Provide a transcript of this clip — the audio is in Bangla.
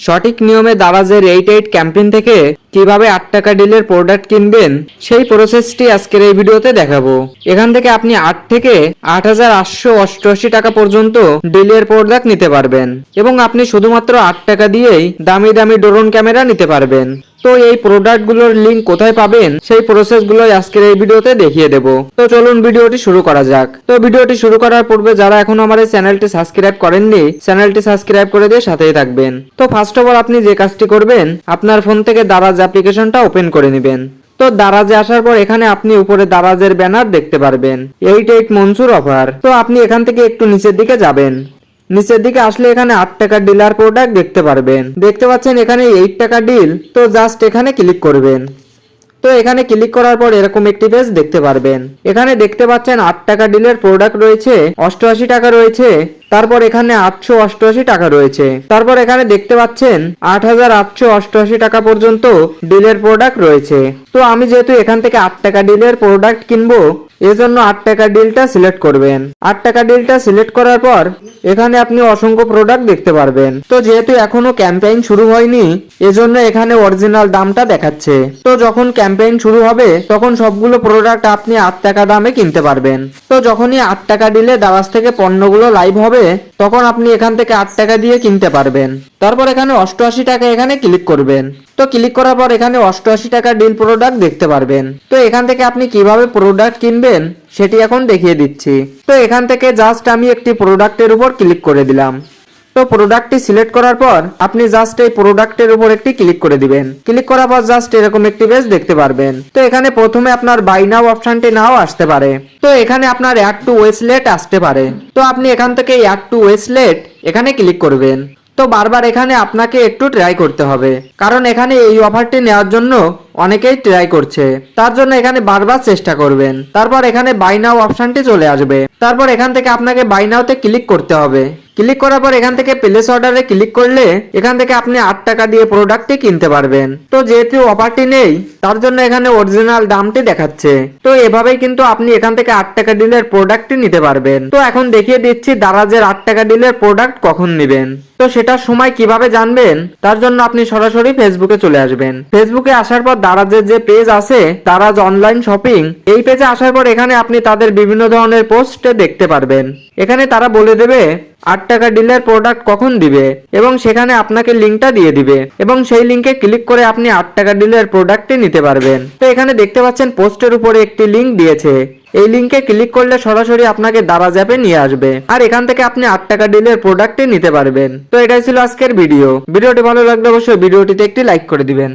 সঠিক নিয়মে দারাজের এইট এইট ক্যাম্পেইন থেকে কীভাবে আট টাকা ডিলের প্রোডাক্ট কিনবেন, সেই প্রসেসটি আজকের এই ভিডিওতে দেখাবো। এখান থেকে আপনি আট থেকে আট হাজার আটশো অষ্টআশি টাকা পর্যন্ত ডিলের প্রোডাক্ট নিতে পারবেন এবং আপনি শুধুমাত্র আট টাকা দিয়েই দামি দামি ড্রোন ক্যামেরা নিতে পারবেন। তো এই প্রোডাক্টগুলোর লিঙ্ক কোথায় পাবেন, সেই প্রসেসগুলো আজকের এই ভিডিওতে দেখিয়ে দেব। তো চলুন ভিডিওটি শুরু করা যাক। তো ভিডিওটি শুরু করার পূর্বে যারা এখনও আমার এই চ্যানেলটি সাবস্ক্রাইব করেননি চ্যানেলটি সাবস্ক্রাইব করে দিয়ে সাথেই থাকবেন। তো ফার্স্ট অফ অল আপনি যে কাজটি করবেন, আপনার ফোন থেকে দারাজ অ্যাপ্লিকেশনটা ওপেন করে নেবেন। তো দারাজে আসার পর এখানে আপনি উপরে দারাজের ব্যানার দেখতে পারবেন। এইট এইট মনসুর অফার তো আপনি এখান থেকে একটু নিচের দিকে যাবেন। নিচের দিকে আসলে এখানে আট টাকার ডিলার প্রোডাক্ট দেখতে পারবেন। দেখতে পাচ্ছেন এখানে এইট টাকা ডিল তো জাস্ট এখানে ক্লিক করবেন। তো এখানে ক্লিক করার পর এরকম একটি পেজ দেখতে পারবেন। এখানে দেখতে পাচ্ছেন আট টাকা ডিলের প্রোডাক্ট রয়েছে, অষ্টআশি টাকা রয়েছে তারপর এখানে আটশো অষ্টআশি টাকা রয়েছে। তারপর এখানে দেখতে পাচ্ছেন, আট হাজার আটশো অষ্টআশি টাকা পর্যন্ত ডিলের প্রোডাক্ট রয়েছে। তো আমি যেহেতু এখান থেকে আট টাকা ডিলের প্রোডাক্ট কিনবো, এজন্য আট টাকা ডিলটা সিলেক্ট করবেন। আট টাকা ডিলটা সিলেক্ট করার পর এখানে আপনি অসংখ্য প্রোডাক্ট দেখতে পারবেন। তো যেহেতু এখনও ক্যাম্পেইন শুরু হয়নি, এজন্য এখানে অরিজিনাল দামটা দেখাচ্ছে। তো যখন ক্যাম্পেইন শুরু হবে, তখন সবগুলো প্রোডাক্ট আপনি আট টাকা দামে কিনতে পারবেন। তো যখনই আট টাকা দিলে দারাজ থেকে পণ্যগুলো লাইভ হবে তখন আপনি এখান থেকে আট টাকা দিয়ে কিনতে পারবেন। তারপর এখানে অষ্টআশি টাকা এখানে ক্লিক করবেন। তো ক্লিক করার পর এখানে অষ্টআশি টাকা ডিল প্রোডাক্ট দেখতে পারবেন। তো এখান থেকে আপনি কীভাবে প্রোডাক্ট কিনবেন সেটি এখন দেখিয়ে দিচ্ছি। তো এখান থেকে জাস্ট আমি একটি প্রোডাক্টের উপর ক্লিক করে দিলাম। তো প্রোডাক্টটি সিলেক্ট করার পর আপনি জাস্ট এই প্রোডাক্টের উপর একটি ক্লিক করে দিবেন। ক্লিক করার পর জাস্ট এরকম একটি পেজ দেখতে পারবেন। তো এখানে প্রথমে আপনার বাই নাও অপশনটি নাও আসতে পারে। তো এখানে আপনার অ্যাড টু ওয়েসলেট আসতে পারে। তো আপনি এখান থেকে অ্যাড টু ওয়েসলেট এখানে ক্লিক করবেন। তো বারবার এখানে আপনাকে একটু ট্রাই করতে হবে। কারণ এখানে এই অফারটি নেওয়ার জন্য অনেকেই ট্রাই করছে। তার জন্য এখানে বারবার চেষ্টা করবেন। তারপর এখানে বাই নাও অপশনটি চলে আসবে। তারপর এখান থেকে আপনাকে বাই নাওতে ক্লিক করতে হবে। ক্লিক করার পর এখান থেকে প্লেস অর্ডারে ক্লিক করলে এখান থেকে আপনি আট টাকা দিয়ে প্রোডাক্টটি কিনতে পারবেন। তো যেহেতু অফারটি নেই, তার জন্য এখানে অরিজিনাল দামটি দেখাচ্ছে। তো এভাবেই কিন্তু আপনি এখান থেকে আট টাকা ডিলের প্রোডাক্টটি নিতে পারবেন। তো এখন দেখিয়ে দিচ্ছি দারাজের আট টাকা ডিলের প্রোডাক্ট কখন নেবেন। তো সেটার সময় কীভাবে জানবেন? তার জন্য আপনি সরাসরি ফেসবুকে চলে আসবেন। ফেসবুকে আসার পর দারাজের যে পেজ আছে দারাজ অনলাইন শপিং এই পেজে আসার পর এখানে আপনি তাদের বিভিন্ন ধরনের পোস্ট দেখতে পারবেন। এখানে তারা বলে দেবে, আট টাকা ডিলের প্রোডাক্ট কখন দিবে? এবং সেখানে আপনাকে লিঙ্কটা দিয়ে দিবে। এবং সেই লিঙ্কে ক্লিক করে আপনি আট টাকা ডিলের প্রোডাক্টটি নিতে পারবেন। তো এখানে দেখতে পাচ্ছেন পোস্টের উপরে একটি লিঙ্ক দিয়েছে। এই লিঙ্কে ক্লিক করলে সরাসরি আপনাকে দারাজ অ্যাপে নিয়ে আসবে। আর এখান থেকে আপনি আট টাকা ডিলের প্রোডাক্টটি নিতে পারবেন। তো এটাই ছিল আজকের ভিডিও ভিডিওটি ভালো লাগলে অবশ্যই ভিডিওটিতে একটি লাইক করে দিবেন।